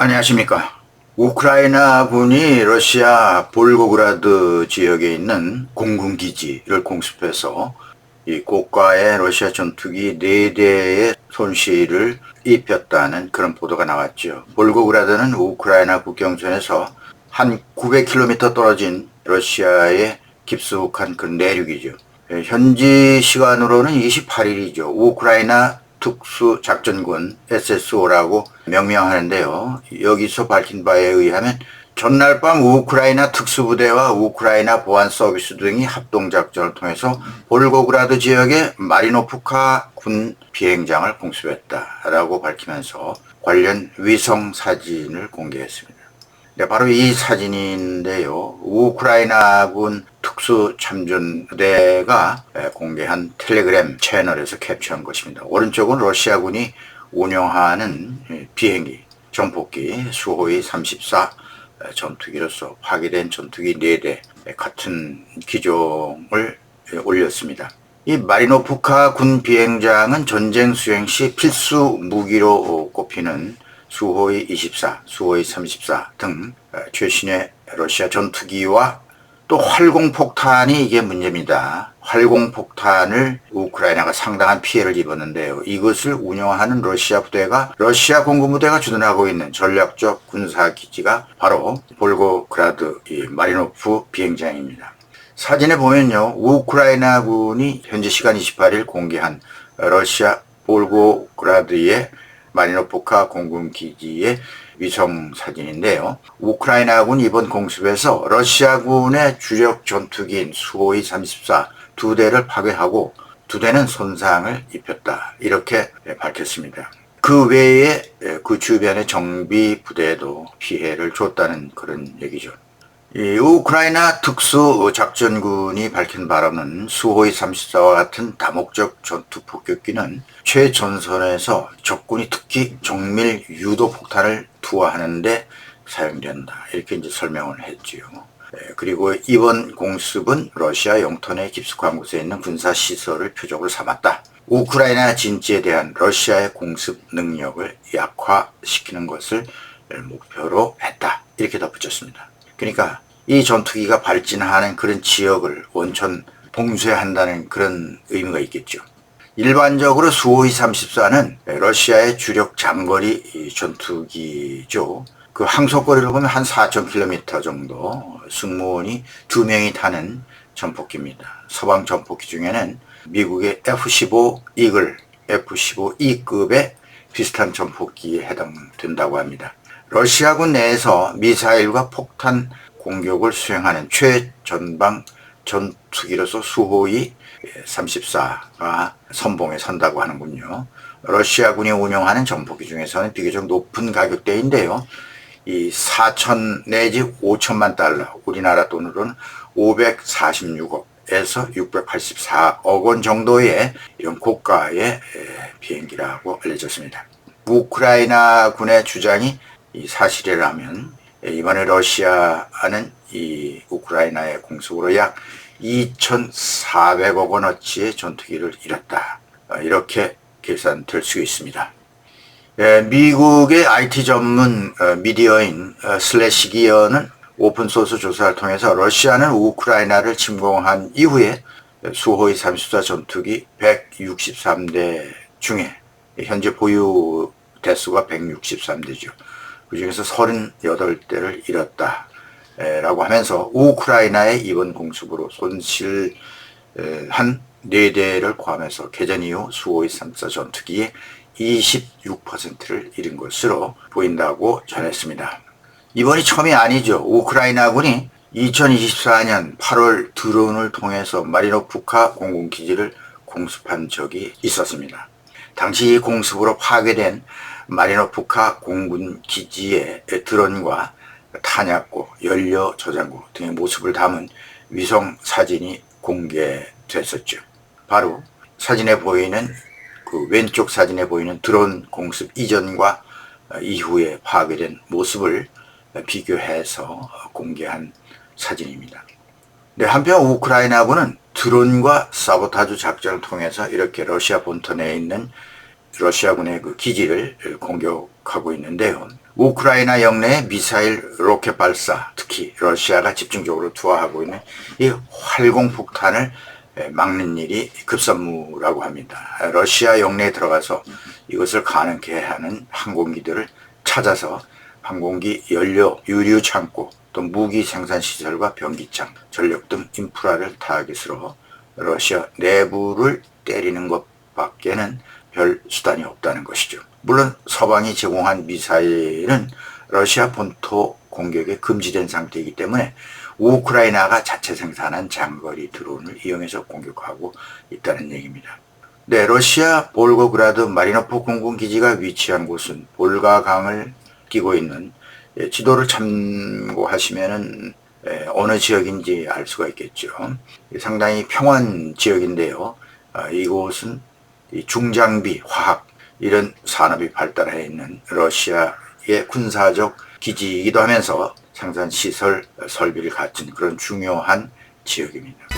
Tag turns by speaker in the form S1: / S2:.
S1: 안녕하십니까. 우크라이나 군이 러시아 볼고그라드 지역에 있는 공군기지를 공습해서 이 고가의 러시아 전투기 4대의 손실을 입혔다는 그런 보도가 나왔죠. 볼고그라드는 우크라이나 국경선에서 한 900km 떨어진 러시아의 깊숙한 그 내륙이죠. 예, 현지 시간으로는 28일이죠. 우크라이나 특수작전군 SSO라고 명명하는데요. 여기서 밝힌 바에 의하면 전날 밤 우크라이나 특수부대와 우크라이나 보안 서비스 등이 합동작전을 통해서 볼고그라드 지역의 마리노프카 군 비행장을 공습했다라고 밝히면서 관련 위성 사진을 공개했습니다. 네, 바로 이 사진인데요. 우크라이나군 특수참전부대가 공개한 텔레그램 채널에서 캡처한 것입니다. 오른쪽은 러시아군이 운영하는 비행기, 정폭기 수호위 34 전투기로서 파괴된 전투기 4대 같은 기종을 올렸습니다. 이 마리노프카 군 비행장은 전쟁 수행 시 필수 무기로 꼽히는 수호이 24, 수호이 34 등 최신의 러시아 전투기와 또 활공폭탄이 이게 문제입니다. 활공폭탄을 우크라이나가 상당한 피해를 입었는데요. 이것을 운영하는 러시아 부대가 러시아 공군부대가 주둔하고 있는 전략적 군사기지가 바로 볼고그라드 마리노프 비행장입니다. 사진에 보면요. 우크라이나군이 현지 시간 28일 공개한 러시아 볼고그라드의 마리노프카 공군기지의 위성 사진인데요. 우크라이나군 이번 공습에서 러시아군의 주력 전투기인 수호이 34 두 대를 파괴하고 두 대는 손상을 입혔다. 이렇게 밝혔습니다. 그 외에 그 주변의 정비 부대에도 피해를 줬다는 그런 얘기죠. 이 우크라이나 특수작전군이 밝힌 바로는 수호이 34와 같은 다목적 전투 폭격기는 최전선에서 적군이 특히 정밀 유도 폭탄을 투하하는데 사용된다. 이렇게 이제 설명을 했지요. 예, 그리고 이번 공습은 러시아 영토 내 깊숙한 곳에 있는 군사 시설을 표적으로 삼았다. 우크라이나 진지에 대한 러시아의 공습 능력을 약화시키는 것을 목표로 했다. 이렇게 덧붙였습니다. 그러니까 이 전투기가 발진하는 그런 지역을 원천 봉쇄한다는 그런 의미가 있겠죠. 일반적으로 수호이 34는 러시아의 주력 장거리 전투기죠. 그 항속거리를 보면 한 4,000km 정도 승무원이 두 명이 타는 전폭기입니다. 서방 전폭기 중에는 미국의 F-15 이글, F-15E급의 비슷한 전폭기에 해당된다고 합니다. 러시아군 내에서 미사일과 폭탄 공격을 수행하는 최전방 전투기로서 수호이 34가 선봉에 선다고 하는군요. 러시아군이 운영하는 전폭기 중에서는 비교적 높은 가격대인데요. 이 4천 내지 5천만 달러, 우리나라 돈으로는 546억에서 684억 원 정도의 이런 고가의 비행기라고 알려졌습니다. 우크라이나 군의 주장이 이 사실이라면 이번에 러시아는 이 우크라이나의 공습으로 약 2,400억 원어치의 전투기를 잃었다. 이렇게 계산될 수 있습니다. 미국의 IT 전문 미디어인 슬래시기어는 오픈소스 조사를 통해서 러시아는 우크라이나를 침공한 이후에 수호의 34 전투기 163대 중에 현재 보유 대수가 163대죠. 그 중에서 38대를 잃었다. 라고 하면서 우크라이나의 이번 공습으로 손실한 4대를 포함해서 개전 이후 수호의 3사 전투기의 26%를 잃은 것으로 보인다고 전했습니다. 이번이 처음이 아니죠. 우크라이나군이 2024년 8월 드론을 통해서 마리노프카 공군기지를 공습한 적이 있었습니다. 당시 공습으로 파괴된 마리노프카 공군 기지의 드론과 탄약고, 연료 저장고 등의 모습을 담은 위성 사진이 공개됐었죠. 바로 사진에 보이는 그 왼쪽 사진에 보이는 드론 공습 이전과 이후에 파괴된 모습을 비교해서 공개한 사진입니다. 네, 한편 우크라이나군은 드론과 사보타주 작전을 통해서 이렇게 러시아 본토 내에 있는 러시아군의 그 기지를 공격하고 있는데요. 우크라이나 영내의 미사일 로켓 발사, 특히 러시아가 집중적으로 투하하고 있는 이 활공 폭탄을 에, 막는 일이 급선무라고 합니다. 러시아 영내에 들어가서 이것을 가능케 하는 항공기들을 찾아서 항공기 연료, 유류 창고, 또 무기 생산 시설과 변기창, 전력 등 인프라를 타깃으로 러시아 내부를 때리는 것밖에는 별 수단이 없다는 것이죠. 물론 서방이 제공한 미사일은 러시아 본토 공격에 금지된 상태이기 때문에 우크라이나가 자체 생산한 장거리 드론을 이용해서 공격하고 있다는 얘기입니다. 네, 러시아 볼고그라드 마리노프 공군 기지가 위치한 곳은 볼가강을 끼고 있는 예, 지도를 참고하시면은 예, 어느 지역인지 알 수가 있겠죠. 상당히 평원 지역인데요. 아, 이곳은 이 중장비, 화학 이런 산업이 발달해 있는 러시아의 군사적 기지이기도 하면서 생산 시설 설비를 갖춘 그런 중요한 지역입니다.